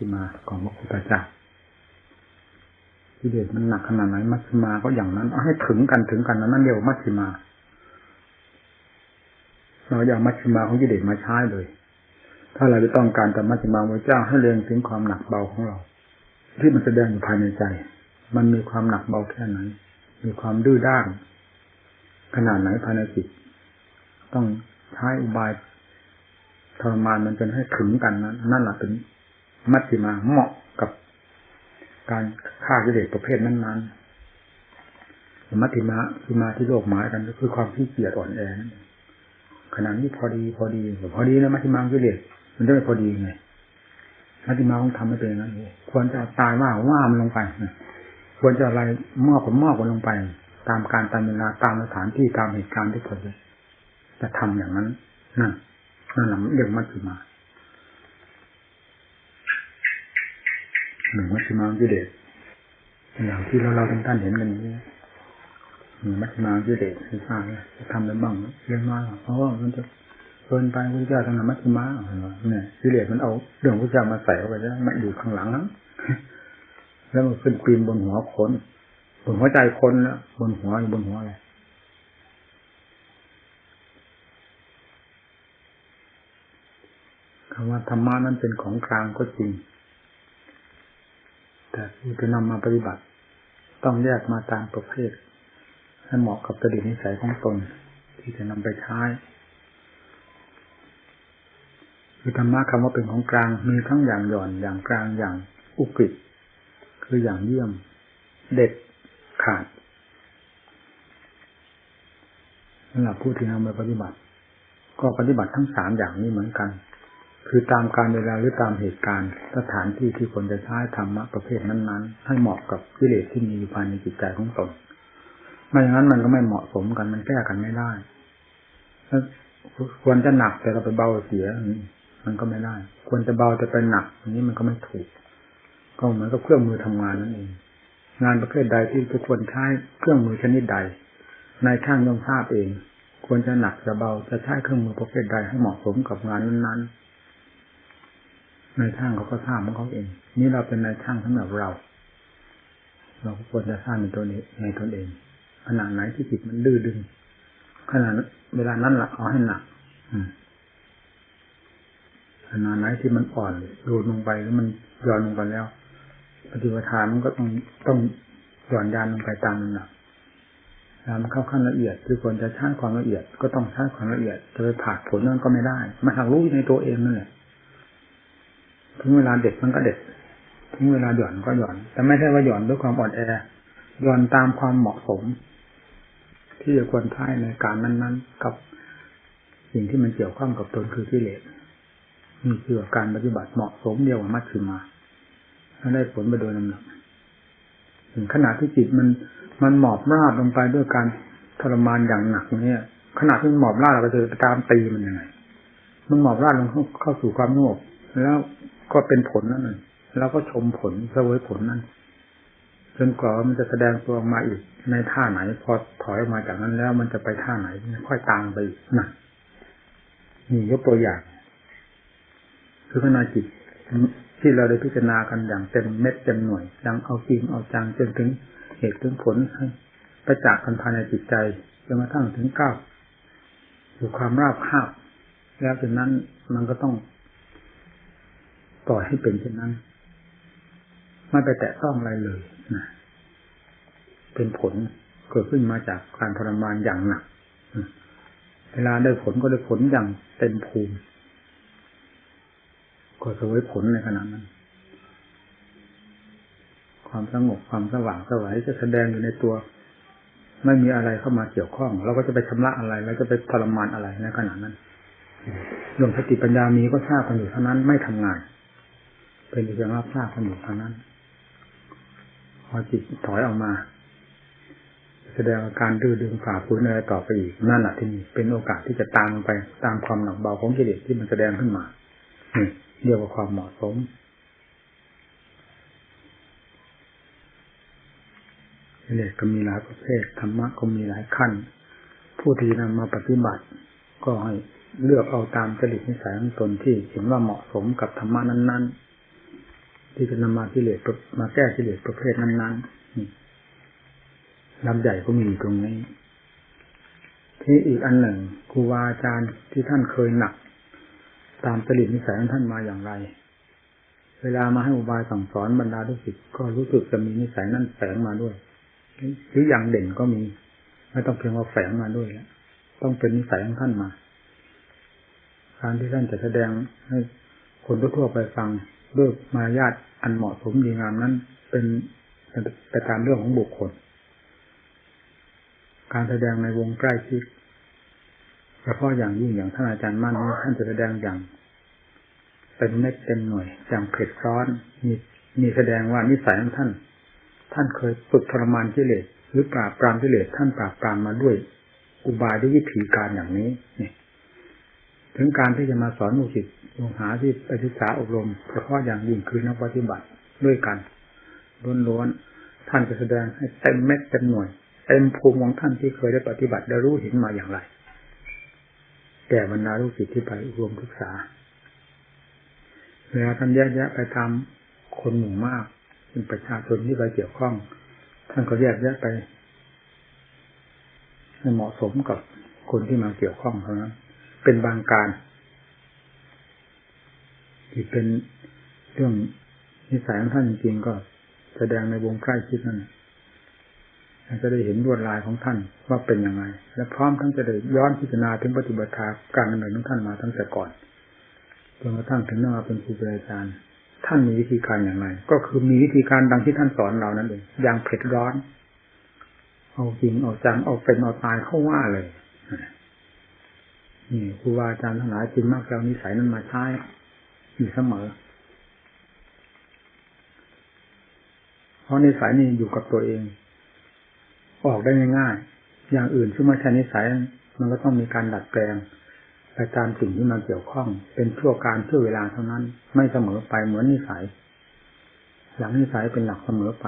ชิมาของพระพุทธเจ้ากิเลสมันหนักขนาดไหนมัชฌิมาก็อย่างนั้นเอาให้ถึงกันถึงกันนั้นนั่นเรียกว่ามัชฌิมา เราอย่ามัชฌิมาของกิเลสมาใช้เลย ถ้าเราจะต้องการแต่มัชฌิมาพระเจ้าให้เรียงถึงความหนักเบาของเรา ที่มันแสดงอยู่ภายในใจ มันมีความหนักเบาแค่ไหน มีความดื้อด้าน ขนาดไหนภายในจิต ต้องใช้อุบายทรมานมันจนให้ถึงกันนั้น นั่นแหละเป็น มัชฌิมาเหมาะกับการฆ่ากิเลสประเภทนั้นๆมัชฌิมาคือมาที่โลกหมายกันก็คือความที่เกียจอ่อนแอนขนาดนี้พอดีพอดีพอดีนะมัชฌิมากิเลสมันจะไม่พอดีไงมัชฌิมาต้องทำให้เป็นนั้นควรจะตายว่าว่ามันลงไปควรจะอะไรมอบผมมอบมันลงไป ตามการตามเวลาตามสถานที่ตามเหตุการณ์ที่ควรจะจะทำอย่างนั้นนั่นนั่นแหละเรียกมัชฌิมา หนึ่งมัชฌิมากิเลสอย่างที่เราเราท่านท่านเห็นกันนี้หนึ่งมัชฌิมากิเลสที่สร้างจะทำได้บ้างเรื่องน้อยเพราะว่ามันจะเกินไปพระเจ้าทำมัชฌิมาเนี่ยกิเลสมันเอาเรื่องพระเจ้ามาใส่เข้าไปแล้วมันอยู่ข้างหลังนั้นแล้วมันขึ้นปีนบนหัวคนบนหัวใจคนแล้วบนหัวบนหัวอะไรคำว่าธรรมะนั้นเป็นของกลางก็จริง แต่จะนำมาปฏิบัติ ต้องแยกมาตามประเภท ให้เหมาะกับจริตนิสัยของตน ที่จะนำไปใช้คือธรรมะคำว่าเป็นของกลางมีทั้งอย่างหย่อนอย่างกลางอย่างอุกฤษคืออย่างเยี่ยม เด็ดขาดสำหรับผู้ที่นำไปปฏิบัติ ก็ปฏิบัติทั้งสามอย่างนี้เหมือนกัน คือตามการเวลาหรือตามเหตุการณ์ สถานที่ที่คนจะใช้ธรรมะประเภทนั้น ๆ ให้เหมาะกับกิเลสที่มีอยู่ภายในจิตใจของตนไม่อย่างนั้นมันก็ไม่เหมาะสมกันมันแก้กันไม่ได้ควรจะหนักแต่เราไปเบาเสียมันก็ไม่ได้ ควรจะเบาแต่ไปหนักอันนี้มันก็ไม่ถูก ก็เหมือนกับเครื่องมือทำงานนั่นเอง งานประเภทใดที่จะควรใช้เครื่องมือชนิดใดนายช่างย่อมทราบเอง ควรจะหนักจะเบาจะใช้เครื่องมือประเภทใดให้เหมาะสมกับงานนั้นๆ นายช่างเขาก็ทราบของเขาเอง นี่เราเป็นนายช่างสำหรับเรา เราควรจะทราบในตัวนี้ในตนเองขนาดไหนที่จิตมันดื้อดึงขนาดเวลานั้นละเอาให้หนักอืมขนาดไหนที่มันอ่อนโดลงไปแล้วมันย่อนลงไปแล้ว ปฏิปทามันก็ต้องต้องหย่อนยานลงไปตามนั้นนะแล้วมันเข้าขั้นละเอียดคือควรจะใช้ความละเอียด ก็ต้องใช้ความละเอียดจะไปผ่าผลนั่นก็ไม่ได้ มันหักรู้ในตัวเองนั่นแหละ ถึงเวลาเด็ดมันก็เด็ด ถึงเวลาหย่อนก็หย่อน แต่ไม่ใช่ว่าหย่อนด้วยความอ่อนแอหย่อนตามความเหมาะสม ที่จะควรใช้ในการนั้น ๆ กับสิ่งที่มันเกี่ยวข้องกับตนคือกิเลสนี่คือการปฏิบัติเหมาะสมเดียวกับมัชฌิมาถ้าได้ผลไปโดยลำดับถึงขนาดที่จิตมันมันหมอบราบลงไปด้วยการทรมานอย่างหนักเนี่ยขนาดที่มันหมอบราบเราไปเจะตามตีมันยังไงมันหมอบราบลงเข้าสู่ความสงบแล้ว ก็เป็นผลนั่นเองแล้วก็ชมผลเสวยผลนั้นจนกว่ามันจะแสดงตัวออกมาอีก ในท่าไหน พอถอยออกมาจากนั้นแล้วมันจะไปท่าไหนค่อยตามไปอีกนะนี่ยกตัวอย่างคือขณะจิตที่เราได้พิจารณากันอย่างเต็มเม็ดเต็มหน่วยยังเอาจริงเอาจังจนถึงเหตุถึงผลให้ประจักษ์กันภายในจิตใจจนกระทั่งถึงก้าวสู่ความราบคาบแล้วจากนั้นมันก็ต้อง ปล่อยให้เป็นเช่นนั้น ไม่ไปแตะต้องอะไรเลยนะเป็นผลเกิดขึ้นมาจากการทรมานอย่างหนักเวลาได้ผลก็ได้ผลอย่างเต็มภูมิ ก็สวยผลในขณะนั้น ความสงบความสว่างสวัยจะแสดงอยู่ในตัว ไม่มีอะไรเข้ามาเกี่ยวข้อง เราก็จะไปชำระอะไรเราจะไปทรมานอะไรในขณะนั้นเรื่องสติปัญญามีก็ทราบกันอยู่เท่านั้นไม่ทำงาน เป็นเพียงรับทราบกันอยู่เท่านั้น พอจิตถอยออกมา แสดงอาการดื้อดึงฝ่าฝืนอะไรต่อไปอีกนั่นแหละที่นี่เป็นโอกาสที่จะตามไปตามความหนักเบาของกิเลสที่มันแสดงขึ้นมาเรียกว่าความเหมาะสมกิเลสก็มีหลายประเภทธรรมะก็มีหลายขั้น ผู้ที่นำมาปฏิบัติ ก็ให้เลือกเอาตามจริตนิสัยของตนที่เห็นว่าเหมาะสมกับธรรมะนั้น ที่จะนำมากิเลสมาแก้กิเลสประเภทนั้นๆลำใหญ่ก็มีตรงนี้ ที่อีกอันหนึ่งครูบาอาจารย์ที่ท่านเคยหนัก ตามจริตนิสัยของท่านมาอย่างไร เวลามาให้อุบายสั่งสอนบรรดาลูกศิษย์ก็รู้สึกจะมีนิสัยนั่นแฝงมาด้วยหรืออย่างเด่นก็มีไม่ต้องเพียงว่าแฝงมาด้วยแล้วต้องเป็นนิสัยของท่านมาการที่ท่านจะแสดงให้คนทั่วไปฟัง ด้วยมารยาทอันเหมาะสมดีงามนั้น เป็นไปตามเรื่องของบุคคล การแสดงในวงใกล้ชิดเฉพาะอย่างยิ่งอย่างท่านอาจารย์มั่นท่านจะแสดงอย่างเป็นเม็ดเต็มหน่วยอย่างเผ็ดร้อนมีมีแสดงว่านิสัยของท่าน ท่านเคยฝึกทรมานกิเลสหรือปราบปรามกิเลสท่านปราบปรามมาด้วย อุบายด้วยวิธีการอย่างนี้นี่ ถึงการที่จะมาสอนลูกศิษย์ลงหาที่ไปศึกษาอบรมเฉพาะอย่างยิ่งคือนักปฏิบัติด้วยกันล้วนๆท่านจะแสดงให้เต็มเม็ดเต็มหน่วยเต็มภูมิของท่านที่เคยได้ปฏิบัติได้รู้เห็นมาอย่างไรแก่บรรดาลูกศิษย์ที่ไปรวมศึกษาเวลาท่านแยกแยะไปตามคนหมู่มากเป็นประชาชนที่ไปเกี่ยวข้อง ท่านก็แยกแยะไปให้เหมาะสมกับคนที่มาเกี่ยวข้องเท่านั้น เป็นบางการ ที่เป็นเรื่องนิสัยของท่านจริงๆก็แสดงในวงใกล้ชิดนั่นจะได้เห็นลวดลายของท่านว่าเป็นยังไง และพร้อมทั้งจะได้ย้อนพิจารณาถึงปฏิบัติการดำเนินของท่านมาตั้งแต่ก่อนจนกระทั่งถึงมาเป็นครูบาอาจารย์ท่านมีวิธีการอย่างไร ก็คือมีวิธีการดังที่ท่านสอนเรานั่นเองอย่างเผ็ดร้อน เอาจริงเอาจังเอาเป็นเอาตายเข้าว่าเลย ครูบาอาจารย์ทั้งหลายจึงมักจะเอานิสัยนั้นมาใช้อยู่เสมอ เพราะนิสัยนี่อยู่กับตัวเอง ออกได้ง่ายๆอย่างอื่นซึ่ม่ใช่นิสัยมันก็ต้องมีการดัดแปลงไปตามสิ่งที่มาเกี่ยวข้อง เป็นชั่วการชั่วเวลาเท่านั้น ไม่เสมอไปเหมือนนิสัย หลังนิสัยเป็นหลักเสมอไป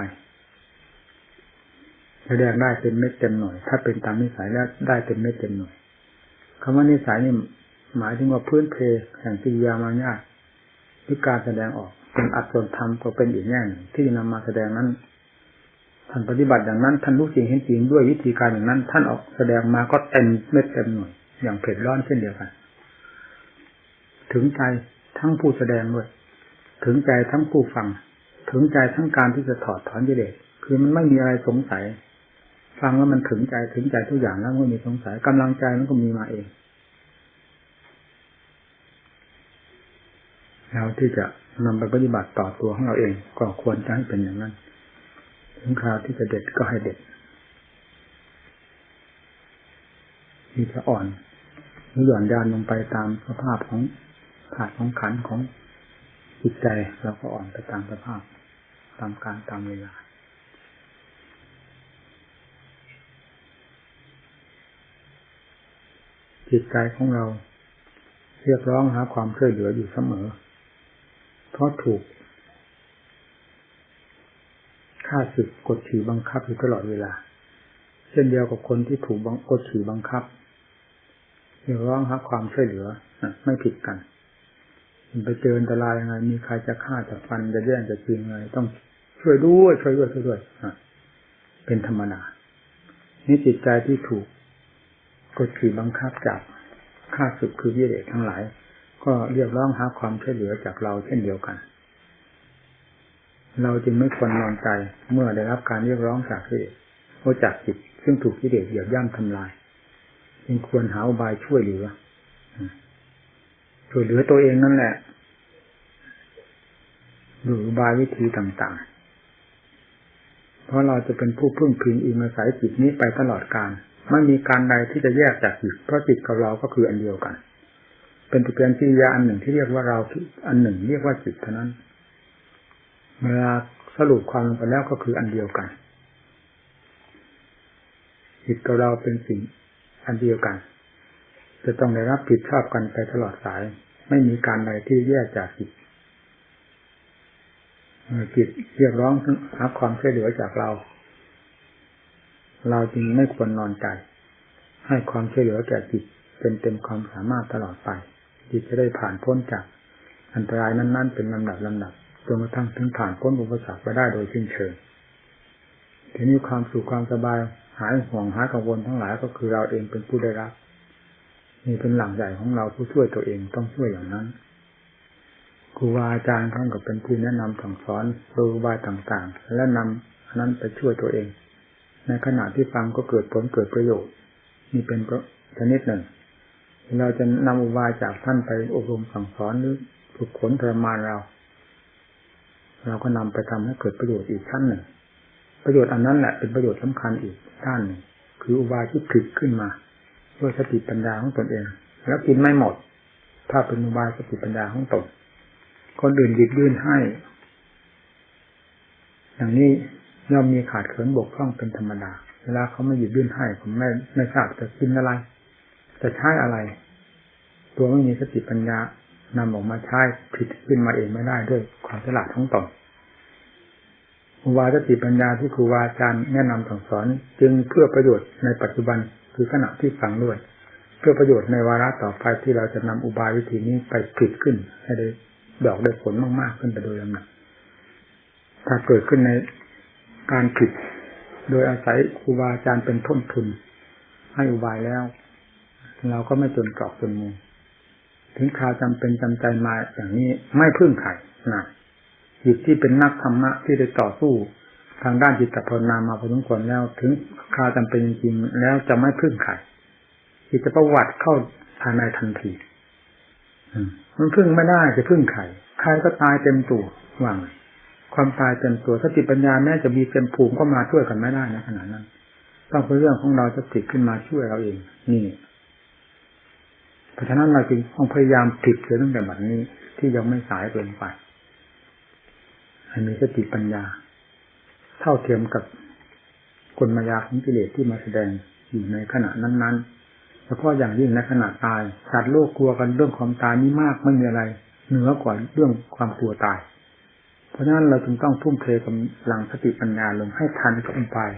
แสดงได้เป็นเม็ดเต็มหน่วย ถ้าเป็นตามนิสัยแล้วได้เป็นเม็ดเต็มหน่วย คำว่านิสัยนี่หมายถึงว่าพื้นเพแห่งกิริยามารยาทหรือการแสดงออกเป็นอัตส่วนธรรมก็เป็นอีกแง่หนึ่งที่นำมาแสดงนั้นท่านปฏิบัติอย่างนั้นท่านรู้จริงเห็นจริงด้วยวิธีการอย่างนั้น ท่านออกแสดงมาก็เต็มเม็ดเต็มหน่วยอย่างเผ็ดร้อนเช่นเดียวกัน ถึงใจทั้งผู้แสดงด้วย ถึงใจทั้งผู้ฟัง ถึงใจทั้งการที่จะถอดถอนกิเลสคือมันไม่มีอะไรสงสัย ฟังแล้วมันถึงใจถึงใจทุกอย่างแล้วไม่มีสงสัยกำลังใจมันก็มีมาเองแล้วที่จะนำไปปฏิบัติต่อตัวของเราเอง ก็ควรจะให้เป็นอย่างนั้น ถึงคราวที่จะเด็ดก็ให้เด็ดที่จะอ่อนหรือหย่อนยานลงไปตามสภาพของถาดของขันของจิตใจเราก็อ่อนไปตามสภาพตามการตามเวลา จิตใจของเรา เรียกร้องหาความช่วยเหลืออยู่เสมอ เพราะถูกฆ่าศึกกดขี่บังคับอยู่ตลอดเวลา เช่นเดียวกับคนที่ถูกบังกดขี่บังคับเรียกร้องหาความช่วยเหลือไม่ผิดกันไปเจออันตรายยังไง มีใครจะฆ่าจะฟันจะแย่งจะจริงไรต้องช่วยด้วยช่วยด้วยช่วยด้วยเป็นธรรมดานี่จิตใจที่ถูก ดขี่บังคับจากข้าศึกคือวิเดชทั้งหลาย ก็เรียกร้องหาความช่วยเหลือจากเราเช่นเดียวกัน เราจึงไม่ควรนอนใจเมื่อได้รับการเรียกร้องจากวิเดชโอจากจิตซึ่งถูกวิเดชเหยียบย่ำทำลาย จึงควรหาอุบายช่วยเหลือช่วยเหลือตัวเองนั่นแหละหรือบายวิธีต่างๆ เพราะเราจะเป็นผู้พึ่งพิงอิงอาศัยจิตนี้ไปตลอดกาล ไม่มีการใดที่จะแยกจากจิตเพราะจิตกับเราก็คืออันเดียวกัน เป็นตัวเป็นกิริยาอันหนึ่งที่เรียกว่าเราอันหนึ่ง เรียกว่าจิตเท่านั้นเวลาสรุปความลงไปแล้วก็คืออันเดียวกัน จิตกับเราเป็นสิ่งอันเดียวกัน จะต้องได้รับผิดชอบกันไปตลอดสาย ไม่มีการใดที่แยกจากจิตจิตเรียกร้องหาความช่วยเหลือจากเรา เราจึงไม่ควรนอนใจ ให้ความช่วยเหลือแก่จิตเป็นเต็มความสามารถตลอดไป จิตจะได้ผ่านพ้นจากอันตรายนั้น ๆ เป็นลำดับลำดับจนกระทั่งถึงผ่านพ้นอุปสรรคไปได้โดยสิ้นเชิงทีนี้ความสุขความสบายหายห่วงหายกังวลทั้งหลายก็คือเราเองเป็นผู้ได้รับนี่เป็นหลังใหญ่ของเราผู้ช่วยตัวเองต้องช่วยอย่างนั้นครูบาอาจารย์ท่านก็เป็นผู้แนะนำสั่งสอนโดยบายต่างๆ และนำอันนั้นไปช่วยตัวเอง ในขณะที่ฟังก็เกิดผลเกิดประโยชน์นี่เป็นชนิดหนึ่ง เราจะนำอุบายจากท่านไปอบรมสั่งสอนหรือฝึกฝนทรมานเรา เราก็นำไปทำให้เกิดประโยชน์อีกขั้นหนึ่ง ประโยชน์อันนั้นแหละเป็นประโยชน์สำคัญอีกด้านหนึ่งคืออุบายที่ผลิตขึ้นมาด้วยสติปัญญาของตนเอง แล้วกินไม่หมด ถ้าเป็นอุบายสติปัญญาของตนคนอื่นหยิบยื่นให้ อย่างนี้ ย่อมมีขาดเขินบกพร่องเป็นธรรมดา เวลาเขาไม่หยิบยื่นให้ผมไม่ไม่ทราบจะกินอะไร จะใช้อะไร ตัวไม่มีสติปัญญานำออกมาใช้ผิดขึ้นมาเองไม่ได้ด้วยความฉลาดของตนอุบาสติปัญญาที่ครูบาอาจารย์แนะนำสั่งสอน จึงเพื่อประโยชน์ในปัจจุบันคือขณะที่ฟังด้วย เพื่อประโยชน์ในวาระต่อไปที่เราจะนำอุบายวิธีนี้ไปผลิตขึ้น ให้ได้ดอกได้ผลมากๆขึ้นไปโดยลำดับถ้าเกิดขึ้นใน การผิด โดยอาศัยครูบาอาจารย์เป็นต้นทุน ให้อุบายแล้ว เราก็ไม่จนกรอกจนมุมถึงคราวจำเป็นจำใจมาอย่างนี้ไม่พึ่งใครนะจิตที่เป็นนักธรรมะที่ได้ต่อสู้ทางด้านจิตภาวนามาพอสมควรแล้ว ถึงคราวจำเป็นจริงๆแล้วจะไม่พึ่งใครจิตจะประวัติเข้าภายในทันทีมันพึ่งไม่ได้จะพึ่งใครใครก็ตายเต็มตัวว่าง ความตายเต็มตัวสติปัญญาแม้จะมีเต็มภูมิก็มาช่วยกันไม่ได้นะขนาดนั้น ต้องเป็นเรื่องของเราจะติดขึ้นมาช่วยเราเอง นี่เพราะฉะนั้นเราจึงต้องพยายามติดเสียตั้งแต่บัดนี้ที่ยังไม่สายเกินไปให้มีสติปัญญา เท่าเทียมกับกลมายาของกิเลสที่มาแสดงอยู่ในขณะนั้นๆเฉพาะอย่างยิ่งในขณะตายสัตว์โลกกลัวกันเรื่องความตายนี้มากไม่มีอะไร เหนือกว่าเรื่องความกลัวตาย เพราะนั้นเราจึงต้องทุ่มเทกำลังสติปัญญาลงให้ทันกับอุบาย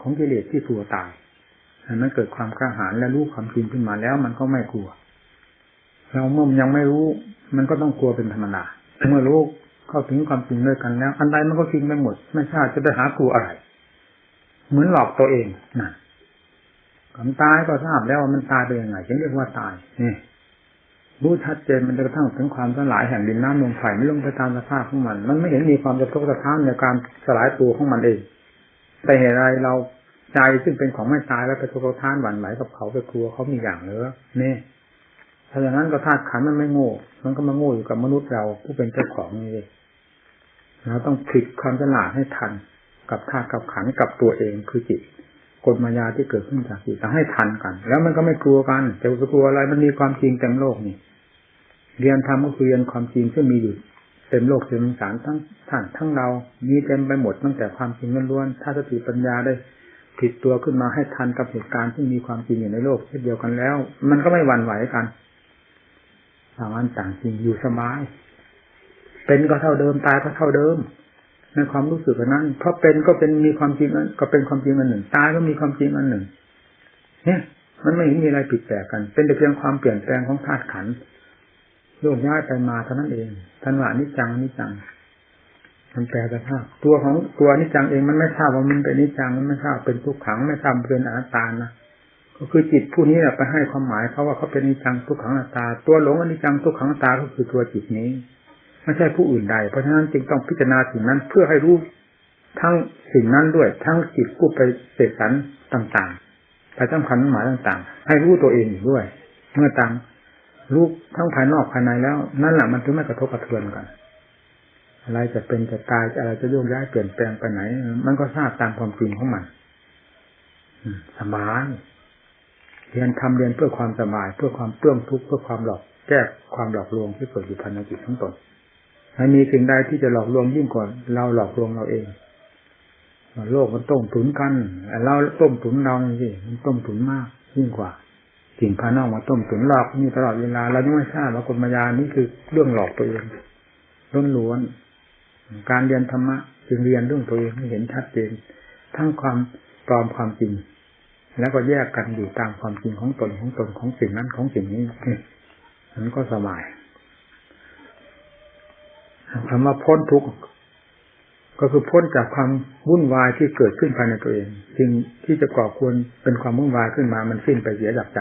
ของกิเลสที่กลัวตายนั้นเกิดความกล้าหาญและรู้ความจริงขึ้นมาแล้ว มันก็ไม่กลัว เราเมื่อยังไม่รู้ มันก็ต้องกลัวเป็นธรรมดาเมื่อรู้เข้าถึงความจริงด้วยกันแล้ว อันใดมันก็จริงไปหมด ไม่ทราบจะไปหากลัวอะไร เหมือนหลอกตัวเองนะความตายก็ทราบแล้วว่ามันตายไปยังไงฉันเรียกว่าตายนี่ รู้ชัดเจนมันจะกระทั่งถึงความสลายแห่งดินน้ำลมไฟไม่ลงไปตามสภาพของมัน มันไม่เห็นมีความจะทกสะท้านในการสลายตัวของมันเองแต่เหตุไรเราใจซึ่งเป็นของไม่ตายแล้วไปทกข์ท่านหวั่นไหวกับเขาไปกลัวเขามีอย่างเนื้อนี่ถ้าอย่างนั้นก็ธาตุขันมันไม่โง่ มันก็มาโง่อยู่กับมนุษย์เราผู้เป็นเจ้าของนี่เองเราต้องผิดความฉลาดให้ทันกับธาตุกับขันกับตัวเองคือจิต กฎมายาที่เกิดขึ้นจากจิตจะให้ทันกัน แล้วมันก็ไม่กลัวกันจะกลัวอะไรมันมีความจริงเต็มโลกนี่ เรียนธรรมก็คือเรียนความจริงที่มีอยู่เต็มโลกเต็มสารทั้งท่านทั้งเรา มีเต็มไปหมดตั้งแต่ความจริงล้วนๆถ้าสติปัญญาได้ผิดตัวขึ้นมาให้ทันกับเหตุการณ์ที่มีความจริงอยู่ในโลกเช่นเดียวกันแล้ว มันก็ไม่หวั่นไหวกันต่างอันต่างจริงอยู่สบายเป็นก็เท่าเดิมตายก็เท่าเดิม ในความรู้สึกนั้น เพราะเป็นก็เป็นมีความจริงก็เป็นความจริงอันหนึ่ง ตายก็มีความจริงอันหนึ่ง เนี่ย มันไม่เห็นมีอะไรผิดแปลกกัน เป็นแต่เพียงความเปลี่ยนแปลงของธาตุขันโยกย้ายไปมาเท่านั้นเองทันว่านิจังนิจังมันแปลสภาพตัวของตัวนิจังเองมันไม่ทราบว่ามันเป็นนิจังมันไม่ทราบเป็นทุกขังไม่ทราบเป็นอนัตตานะก็คือจิตผู้นี้แหละไปให้ความหมายเขาว่าเขาเป็นนิจังทุกขังอนัตตา ตัวหลงอนิจังทุกขังอนัตตาก็คือตัวจิตนี้ ไม่ใช่ผู้อื่นใด เพราะฉะนั้นจึงต้องพิจารณาสิ่งนั้นเพื่อให้รู้ทั้งสิ่งนั้นด้วย ทั้งจิตผู้ไปเสกสรรต่างๆไปสำคัญหมายต่างๆ ให้รู้ตัวเองด้วย เมื่อต่างรู้ทั้งภายนอกภายในแล้ว นั่นแหละมันถึงไม่กระทบกระเทือนกัน อะไรจะเป็นจะตายอะไรจะโยกย้ายเปลี่ยนแปลงไปไหน มันก็ทราบตามความจริงของมันสบายเรียนทำเรียนเพื่อความสบาย เพื่อความเปลื้องทุกข์เพื่อความหลอกแก้ความหลอกลวงที่เกิดอยู่ภายในจิตทั้งตน ไม่มีสิ่งใดที่จะหลอกลวงยิ่งกว่าเราหลอกลวงเราเอง โลกมันต้มถุนกันเราต้มถุนเราสิมันต้มถุนมากยิ่งกว่าสิ่งภายนอกมาต้มถุนหลอกนี่ตลอดเวลาเราไม่ทราบว่ากฎมายานี่คือเรื่องหลอกตัวเองล้วนๆการเรียนธรรมะจึงเรียนเรื่องตัวเองให้เห็นชัดเจนทั้งความปลอมความจริง แล้วก็แยกกันอยู่ตามความจริงของตนของตนของสิ่งนั้นของสิ่งนี้นั้นก็สบาย คำว่าพ้นทุกข์ก็คือพ้นจากความวุ่นวายที่เกิดขึ้นภายในตัวเองสิ่งที่จะก่อควรเป็นความวุ่นวายขึ้นมามันสิ้นไปเสียจากใจ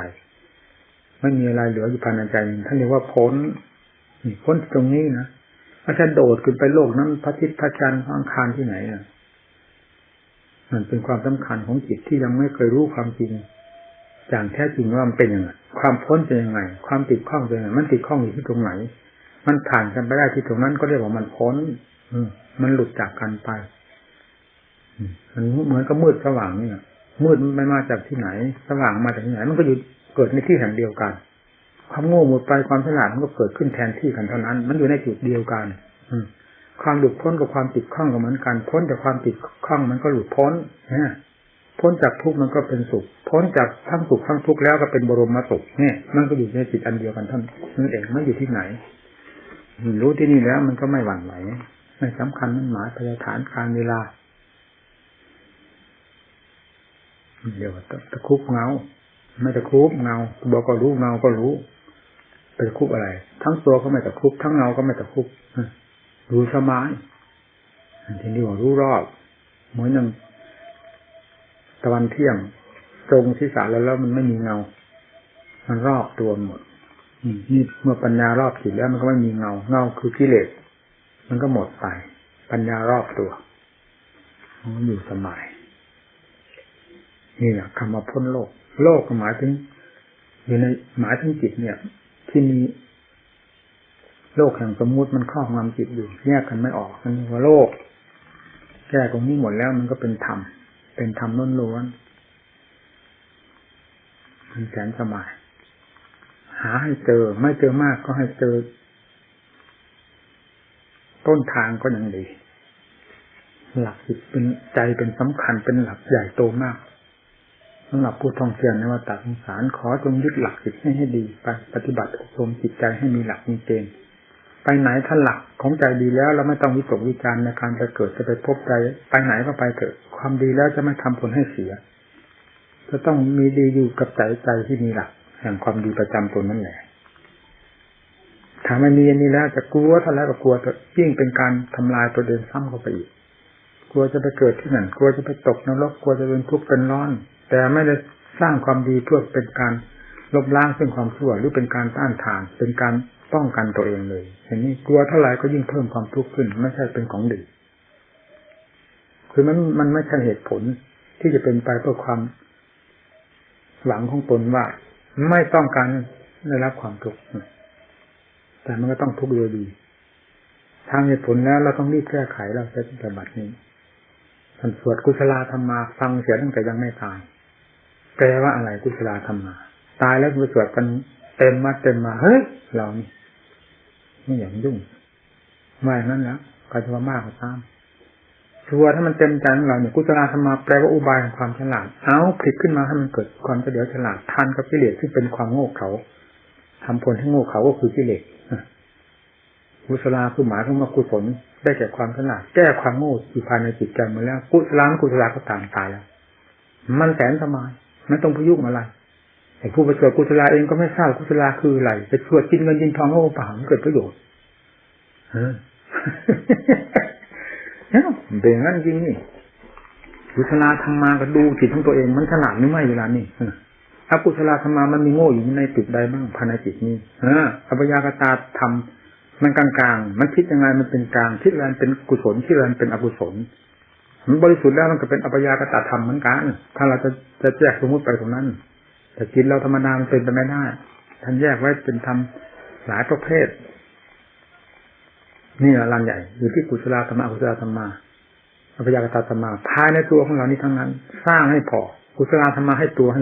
ไม่มีอะไรเหลืออยู่ภายในใจท่านเรียกว่าพ้นพ้นตรงนี้นะถ้าจะโดดขึ้นไปโลกนั้นพระทิตย์พระจันทร์พระอังคารที่ไหนอะมันเป็นความสำคัญของจิตที่ยังไม่เคยรู้ความจริงอย่างแท้จริงว่ามันเป็นยังไงความพ้นเป็นยังไง ความติดข้องเป็นยังไงมันติดข้องอยู่ที่ตรงไหน มันผ่านกันไปได้ที่ตรงนั้นก็เรียกว่ามันพ้น อืมันหลุดจากกันไปอืมมันเหมือนกับมืดสว่างนี่มืดมันมาจากที่ไหน สว่างมาจากที่ไหน มันก็อยู่เกิดในที่แห่งเดียวกัน ความโง่หมดไปความฉลาดมันก็เกิดขึ้นแทนที่กันเท่านั้น มันอยู่ในจุดเดียวกัน อืความหลุดพ้นกับความติดข้องก็เหมือนกัน พ้นจากความติดข้องมันก็หลุดพ้นนะพ้นจากทุกข์มันก็เป็นสุข พ้นจากทั้งสุขทั้งทุกข์แล้วก็เป็นบรมสุขเนี่ย มันก็อยู่ในจิตอันเดียวกันท่านนั่นเองไม่อยู่ที่ไหน รู้ที่นี่แล้วมันก็ไม่หวั่นไหวไม่สำคัญมันหมายพยาฐานการเวลาเดี๋ยวตะคุบเงา ไม่ตะคุบเงาบอกก็รู้เงาก็รู้ไปตะคุบอะไร ทั้งตัวก็ไม่ตะคุบทั้งเงาก็ไม่ตะคุบรู้สมายทีนี้ว่ารู้รอบเหมือนอย่างตะวันเที่ยงตรงที่สาแล้วแล้วมันไม่มีเงา มันรอบตัวหมด นี่เมื่อปัญญารอบจิตแล้วมันก็ไม่มีเงา เงาคือกิเลส มันก็หมดไป ปัญญารอบตัวมันอยู่สมัยนี่แหละคำว่าพ้นโลก โลกหมายถึง อยู่ในหมายถึงจิตเนี่ย ที่มีโลกแห่งสมมุติมันครอบงำจิตอยู่แยกกันไม่ออกนั่นว่าโลก แก้ตรงนี้หมดแล้วมันก็เป็นธรรม เป็นธรรมล้วนๆมันแสนสบายาให้เจอ ไม่เจอมากก็ให้เจอ ต้นทางก็ยังดี หลักจิตเป็นใจเป็นสำคัญเป็นหลักใหญ่โตมากสำหรับผู้ท่องเที่ยวในวัฏสงสารขอจงยึดหลักจิตให้ให้ดีไปปฏิบัติอบรมจิตใจให้มีหลักมีเกณฑ์ไปไหนถ้าหลักของใจดีแล้วเราไม่ต้องวิตกวิจารณ์ในการจะเกิดจะไปพบใจไปไหนก็ไปเถอะความดีแล้วจะไม่ทำผลให้เสียจะต้องมีดีอยู่กับใจใจที่มีหลัก ห่งความดีประจำตนนั่นแหละถ้าไม่มีอันนี้แล้วจะกลัวเท่าไรก็กลัวยิ่งเป็นการทำลายตัวเองซ้ำเข้าไปอีก กลัวจะไปเกิดที่นั่นกลัวจะไปตกนรกกลัวจะเป็นทุกข์เป็นร้อน แต่ไม่ได้สร้างความดีเพื่อเป็นการลบล้างซึ่งความชั่วหรือเป็นการต้านทาน เป็นการป้องกันตัวเองเลยอย่างนี้กลัวเท่าไหร่ก็ยิ่งเพิ่มความทุกข์ขึ้น ไม่ใช่เป็นของดีคือมันมันไม่ใช่เหตุผลที่จะเป็นไปเพื่อความหวังของตนว่า ไม่ต้องการได้รับความทุกข์แต่มันก็ต้องทุกข์โดยดี ทางเหตุผลแล้วเราต้องรีบแก้ไขเราจะปฏิบัตินี้ท่านสวดกุศลธรรมาฟังเสียตั้งแต่ยังไม่ตายแปลว่าอะไรกุศลธรรมา ตายแล้วไปสวดกันเต็มมาเต็มมาเฮ้ยเรานี่ไม่อย่างยุ่งไม่นั้นแล้วก็จะว่ามากก็ตาม ชัวถ้ามันเต็มใจของเราเนี่ยกุศลธรรมาแปลว่าอุบายของความฉลาด เอาผลิตขึ้นมาให้มันเกิดความเฉลียวฉลาดทันกับกิเลสที่เป็นความโง่เขาทำผลให้โง่เขาก็คือกิเลสกุศลาคือหมายถึงว่ากุศลได้แก่ความฉลาดแก้ความโง่อยู่ภายในจิตใจมาแล้วกุศลากุศลาก็ต่ามตายแล้วมันแสนสบายไม่ต้องพยุกอะไรไอ้ผู้ประเสริฐกุศลาเองก็ไม่ทราบกุศลาคืออะไรไปชวดกินเงินยินทองโง่เปล่ามันเกิดประโยชน์ เป็นอย่างนั้นจริงนี่กุศลาทำมาก็ดูจิตของตัวเองมันฉลาดหรือไม่เวลานี่ถ้ากุศลธรรมามันมีโง่อยู่ในจุดใดบ้างภายในจิตนี้ออัปยากตาทำมันกลางๆ มันคิดยังไงมันเป็นกลางคิดอะไรเป็นกุศลคิดอะไรเป็นอกุศล มันบริสุทธิ์แล้วมันก็เป็นอัปยากตาธรรมเหมือนกัน ถ้าเราจะจะแยกสมมติไปตรงนั้น แต่จิตเราธรรมดามันเป็นไปไม่ได้ท่านแยกไว้เป็นธรรมหลายประเภท นี่แหละลังใหญ่อยู่ที่กุศลธรรมะกุศลธรรมะอัปยากตาธรรมะภายในตัวของเรานี่ทั้งนั้น สร้างให้พอกุศลธรรมะให้ตัวให้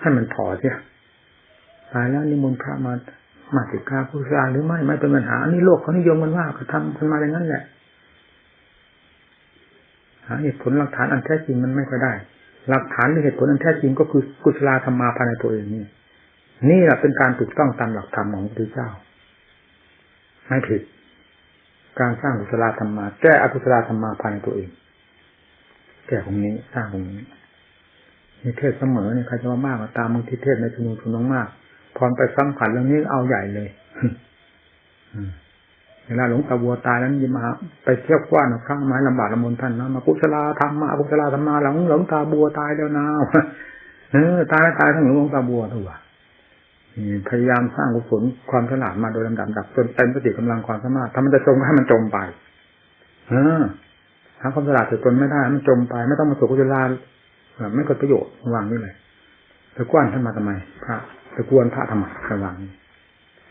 ให้มันพอเสียตายแล้วนิมนต์พระมามาติกาผู้ชาหรือไม่ไม่เป็นปัญหาอันนี้โลกเขานิยมกันว่าเขาทำกันมาอย่างนั้นแหละหาเหตุผลหลักฐานอันแท้จริงมันไม่ค่อยได้ หลักฐานหรือเหตุผลอันแท้จริงก็คือกุศลธรรมาภายในตัวเองนี่นี่แหละเป็นการถูกต้องตามหลักธรรมของพระพุทธเจ้าไม่ผิด การสร้างกุศลธรรมาแก้อกุศลธรรมาภายในตัวเอง แก้ของนี้สร้างของนี้ในเทศเสมอเนี่ยใครจะว่ามากตามบางทีเทศในชุมนุมชุมน้องมาก พรไปสัมผัสเรื่องนี้เอาใหญ่เลยเวลาหลวงตาบัวตายแล้วยิมมาไปเที่ยวกว้านเอาพระไม้ลำบากลำมนท่านนะมากุศลาธรรมมากุศลาธรรมาหลังหลวงตาบัวตายแล้วนะเออตายตายทั้งหลวงตาบัวทั่วนี่ พยายามสร้างกุศลความฉลาดมาโดยลำดับดับจนเต็มสติกำลังความสามารถถ้ามันจะจมก็ให้มันจมไป เออหาความฉลาดจะจนไม่ได้มันจมไป ไม่ต้องมาสุกุศลาเออไม่เกิดประโยชน์วางนี่เลยตะกวนท่านมาทำไมพระตะกวนพระทำไมระวัง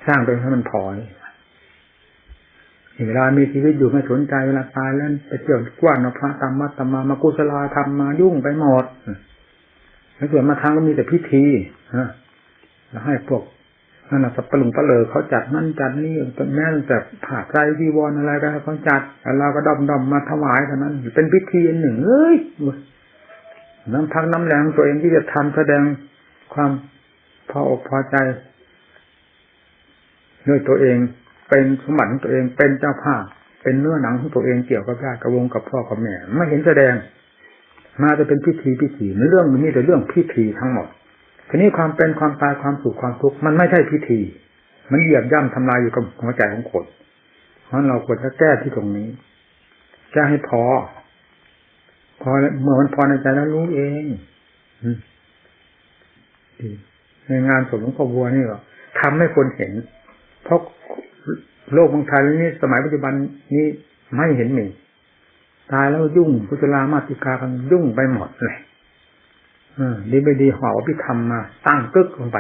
สร้างตัวให้มันถอยเวลามีชีวิตอยู่ไม่สนใจเวลาตายแล้วไปเที่ยวกว้านเอาพระตามมัดตามมามากุศลาทำมายุ่งไปหมดแล้วส่วนมาทางก็มีแต่พิธีฮะ แล้วให้พวกนั่นแหะสับปะลุงปะเลอเขาจัดนั่นจัดนี่แม้แต่ผ่าใจวีวรอะไรก็เขาจัดแล้วเราก็ดอมดอมมาถวายเท่านั้น เป็นพิธีอันหนึ่งเอ้ยน้ำพักน้ำแรงตัวเองที่จะทำแสดงความพออกพอใจด้วยตัวเองเป็นสมบัติของตัวเองเป็นเจ้าภาพเป็นเนื้อหนังของตัวเองเกี่ยวกับญาติกับวงกับพ่อกับแม่ไม่เห็นแสดง มาจะเป็นพิธีพิธีเรื่องนี้แต่เรื่องพิธีทั้งหมด ทีนี้ความเป็นความตายความสุขความทุกข์มันไม่ใช่พิธี มันเหยียบย่ำทำลายอยู่กับหัวใจของคนเพราะเราควรจะแก้ที่ตรงนี้แก้ให้พอ พอเมื่อมันพอในใจแล้วรู้เองในงานศพหลวงพ่อบัวนี่ก็ทำให้คนเห็น เพราะโลกเมืองไทยนี้สมัยปัจจุบันนี้ไม่เห็นมีตายแล้วยุ่งพุทธลามาติกากันยุ่งไปหมดเลย ดีไม่ดีห่อพิธรรมมาตั้งตึกลงไป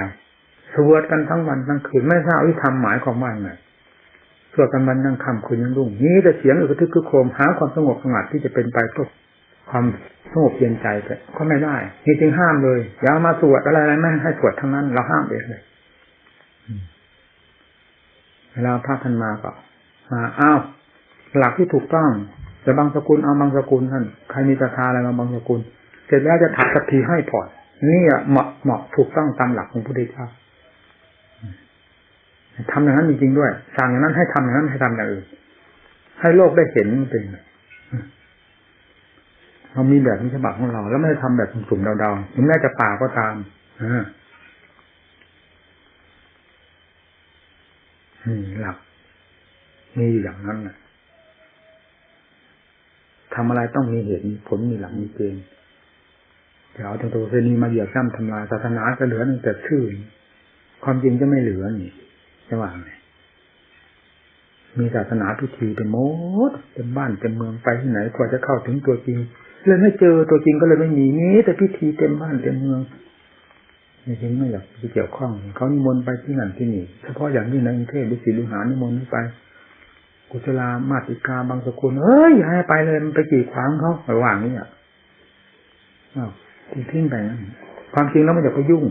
สวดกันทั้งวันทั้งคืนไม่ทราบวิธรรมหมายความว่าไงสวดกันวันยังค่ำคืนยังรุ่งนี้แต่เสียงอึกทึกคึกโคมหาความสงบสงัดที่จะเป็นไปเพื่อความสงบเย็นใจก็ไม่ได้นี่จึงห้ามเลยอย่ามาสวดอะไรอะไรไม่ให้สวดทั้งนั้น เราห้ามเองเลยเวลาพระท่านมาก็มาอ้าวหลักที่ถูกต้องจะบางสกุลเอาบางสกุลท่านใครมีศรัทธาอะไรมาบางสกุล เสร็จแล้วจะถักสักทีให้ผ่อนนี่อะเหมาะเหมาะถูกต้องตามหลักของพระพุทธเจ้าทำอย่างนั้นจริงๆด้วย สั่งอย่างนั้นให้ทำอย่างนั้นให้ทำอย่างอื่น ให้โลกได้เห็นมันเป็นเรามีแบบนี้ฉบับของเรา แล้วไม่ได้ทำแบบสุ่มๆเดาๆถึงแม้จะป่าก็ตามอ่าหลักมีอยู่อย่างนั้นนะทำอะไรต้องมีเหตุมีผลมีหลักมีเกณฑ์ เดี๋ยวเอาตัวเซนีมาเหยียบย่ำทำลายศาสนาก็เหลือแต่ชื่อ ความจริงจะไม่เหลือนี่จะว่าไงมีศาสนาพิธีเป็นโมดเต็มบ้านเต็มเมืองไปที่ไหนกว่าจะเข้าถึงตัวจริงเลยไม่เจอตัวจริงก็เลยไม่มีมีแต่พิธีเต็มบ้านเต็มเมืองไม่จริงไม่อยากไปเกี่ยวข้องเขานิมนต์ไปที่นั่นที่นี่เฉพาะอย่างนี้ในกรุงเทพดุสิตลุหานิมนต์ไป กุศลามาติกาบางสกุลเอ้ยให้ไปเลยมันไปกี่ขวางเขาระหว่างนี้อะอ้าว ทิ้งทิ้งไปนะความจริงแล้วมันจะไปยุ่ง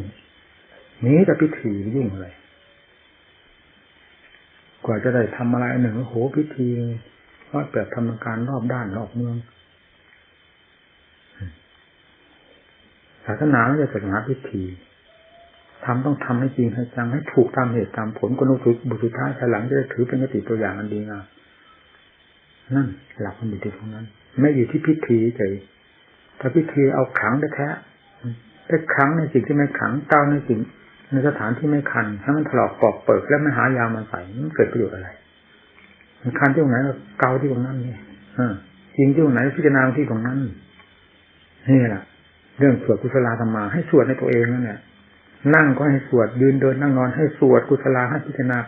นี้แต่พิธียุ่งอะไร กว่าจะได้ทำอะไรหนึ่งโอ้โหพิธีรอดแบบทำการรอบด้านรอบเมืองศาสนาไม่ใช่ศาสนาพิธีทำต้องทำให้จริงให้จังให้ถูกตามเหตุตามผลก็นุสุบุสุท้ายภายหลังจะได้ถือเป็นกติตัวอย่างอันดีงามนั่นหลักมันอยู่ที่ตรงนั้น ไม่อยู่ที่พิธีเฉย ถ้าพิธีเอาขังได้แท้ได้ขังในสิ่งที่ไม่ขังเต้าในสิ่งในสถานที่ไม่คันถ้มันถลอกปอกเปิดแล้วไม่หายามาใส่มันเกิดประโยชน์อะไรมันคันที่ตรงไหนก็เกาที่ตรงนั้นนี่จริงที่ตรงไหนพิจารณาที่ตรงนั้นนี่แหละเรื่องสวดกุศลธรรมาให้สวดในตัวเองนั่นแหละนั่งก็ให้สวดยืนเดินนั่งนอนให้สวดกุศลาให้พิจารณา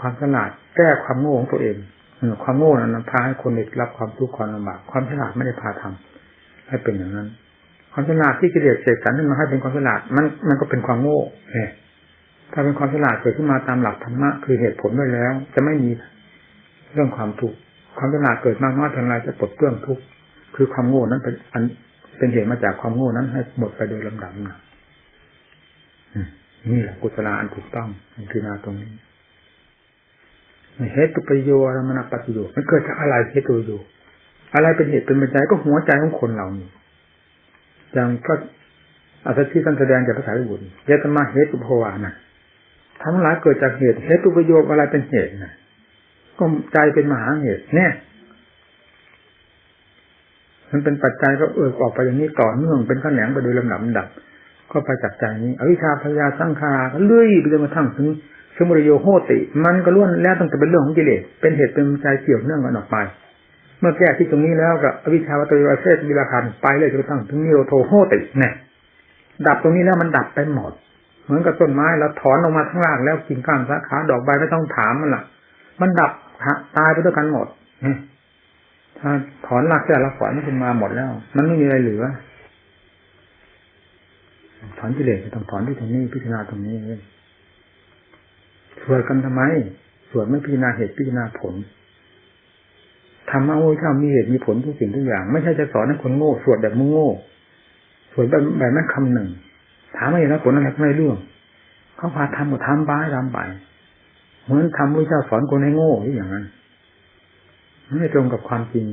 ความฉลาดแก้ความโง่ของตัวเองความโง่นั้นพาให้คนได้รับความทุกข์ความลำบากความฉลาดไม่ได้พาทำ ให้เป็นอย่างนั้น ความฉลาดที่กิเลสเสกสรรขึ้นมาให้เป็นความฉลาดมันมันก็เป็นความโง่เนี่ยถ้าเป็นความฉลาดเกิดขึ้นมาตามหลักธรรมะคือเหตุผลด้วยแล้ว จะไม่มีเรื่องความทุกข์ความฉลาดเกิดมากน้อยเท่าไรจะปลดเปลื้องทุกข์คือความโง่นั้นเป็นอันเป็นเหตุมาจากความโง่นั้น ให้หมดไปโดยลำดับนะนี่แหละกุศลาอันถูกต้องมันคือนาตรงนี้เหตุประโยชน์มนัปฏิโยชน์มันเกิดจากอะไรเหตุประโยชน์ อะไรเป็นเหตุเป็นปัจจัยก็หัวใจของคนเรานี่อย่างก็อาศัยที่ท่านแสดงจากภาษาญี่ปุ่นเยตมาเหตุภาวานะทั้งหลายเกิดจากเหตุเหตุประโยชน์อะไรเป็นเหตุนะก็ใจเป็นมหาเหตุเนี่ยมันเป็นปัจจัยก็เออออกไปอย่างนี้ต่อเนื่องเป็นขั้นแหนงไปโดยลำดับดับ ก็ไปจากใจนี้ อวิชชาพยาสังขาราก็เลื่อยไปจนกระทั่งถึงสมุทโยโหติ มันก็ล้วนแล้วต้องจะเป็นเรื่องของกิเลสเป็นเหตุเป็นปัจจัยเกี่ยวเนื่องกันออกไป เมื่อแก้ที่ตรงนี้แล้วก็อวิชชาวัตโยเสสวิราคันไปเลยจนกระทั่งถึงนิโรโทโหติเนี่ยดับตรงนี้แล้วมันดับไปหมด เหมือนกับต้นไม้เราถอนออกมาทั้งรากแล้วกิ่งก้านสาขาดอกใบไม่ต้องถามมันละมันดับตายไปด้วยกันหมดเนี่ยถ้าถอนรากแก่รากฝอยมันขึ้นมาหมดแล้ว มันไม่มีอะไรเหลือถอนกิเลสต้องถอนที่ตรงนี้พิจารณาตรงนี้เลยสวดกันทำไมสวดไม่พิจารณาเหตุพิจารณาผล ธรรมะโอ้ยถ้ามีเหตุมีผลทุกสิ่งทุกอย่าง ไม่ใช่จะสอนให้คนโง่สวดแบบมึงโง่สวดแบบแบบไม่คำหนึ่ง ถามไม่เห็นแล้วผลอะไรไม่เรื่องเขาพาทำก็ทำไปทำไปเหมือนทำพระเจ้าสอนคนให้โง่ที่อย่างนั้นไม่ตรงกับความจริง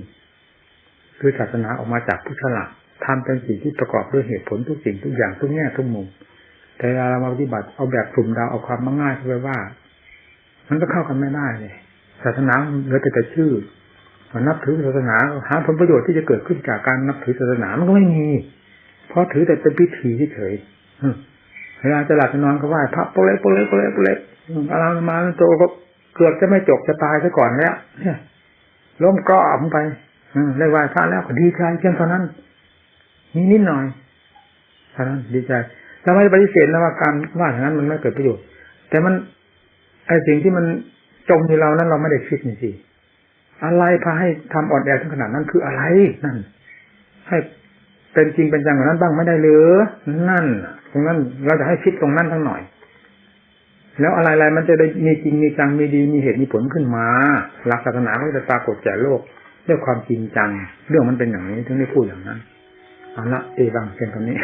คือศาสนาออกมาจากผู้ฉลาดทำเป็นสิ่งที่ประกอบด้วยเหตุผลทุกสิ่งทุกอย่างทุกแง่ทุกมุมแต่เวลาเรามาปฏิบัติเอาแบบกลุ่มดาวเอาความง่ายเข้าไปว่า มันก็เข้ากันไม่ได้เลยศาสนาเหลือแต่แต่ชื่อ มันนับถือศาสนาหาผลประโยชน์ที่จะเกิดขึ้นจากการนับถือศาสนามันก็ไม่มี เพราะถือแต่เป็นพิธีเฉยเวลาจะหลับจะนอนก็ไหว้พระโปเล็กโปเล็กโปเล็กโปเล็กอะไรมาโตก็เกือบจะไม่จบจะตายซะก่อนแล้วเนี่ยล้มกรอบไปเลยไหว้พระแล้วก็ดีใจเพียงเท่านั้นนี่นิดหน่อยเท่านั้นดีใจเราไม่ปฏิเสธนะว่าการว่าอย่างนั้นมันไม่เกิดประโยชน์ แต่มันไอ้สิ่งที่มันจมในเรานั้นเราไม่ได้คิดนี่สิ อะไรพาให้ทำอ่อนแอถึงขนาดนั้นคืออะไรนั่น ให้เป็นจริงเป็นจังแบบนั้นบ้างไม่ได้เลยนั่นตรงนั้นเราจะให้คิดตรงนั้นทั้งหน่อย แล้วอะไรๆมันจะได้มีจริงมีจังมีดีมีเหตุมีผลขึ้นมาหลักศาสนาก็จะปรากฏแก่โลกด้วยความจริงจัง เรื่องมันเป็นอย่างนี้ถึงได้พูดอย่างนั้นเอาละเอวังเพียงเท่านี้